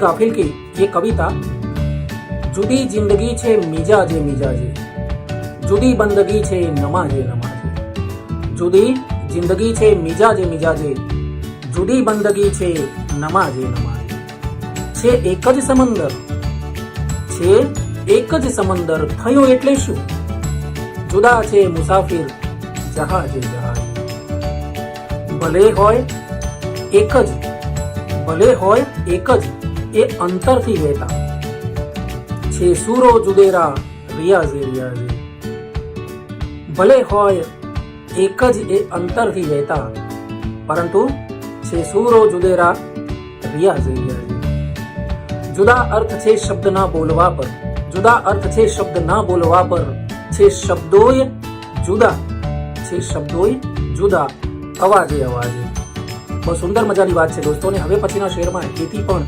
ગાફિલ કી એ કવિતા જુદી જિંદગી છે મિજાજે મિજાજે જુદી બંદગી છે નમાજે નમાજે જુદી જિંદગી છે મિજાજે મિજાજે જુદી બંદગી છે નમાજે નમાજે છે એક જ સમંદર છે એક જ સમંદર થયો એટલે શું જુદા છે મુસાફિર જહાજે જહાજે ભલે હોય એક જ ભલે હોય એક જ એ અંતરથી વહેતા. છે સૂરો જુદેરા રિયાઝે રિયાઝે ભલે હોય, એક જ એ અંતરથી વહેતા, પરંતુ છે સૂરો જુદેરા રિયાઝે રિયાઝે જુદા અર્થ છે શબ્દના બોલવા પર. જુદા અર્થ છે શબ્દ ના બોલવા પર. છે શબ્દોય જુદા છે શબ્દોય જુદા, અવાજે અવાજે. બહુ સુંદર મજાની વાત છે દોસ્તો ને હવે પછીના શેરમાં એથી પણ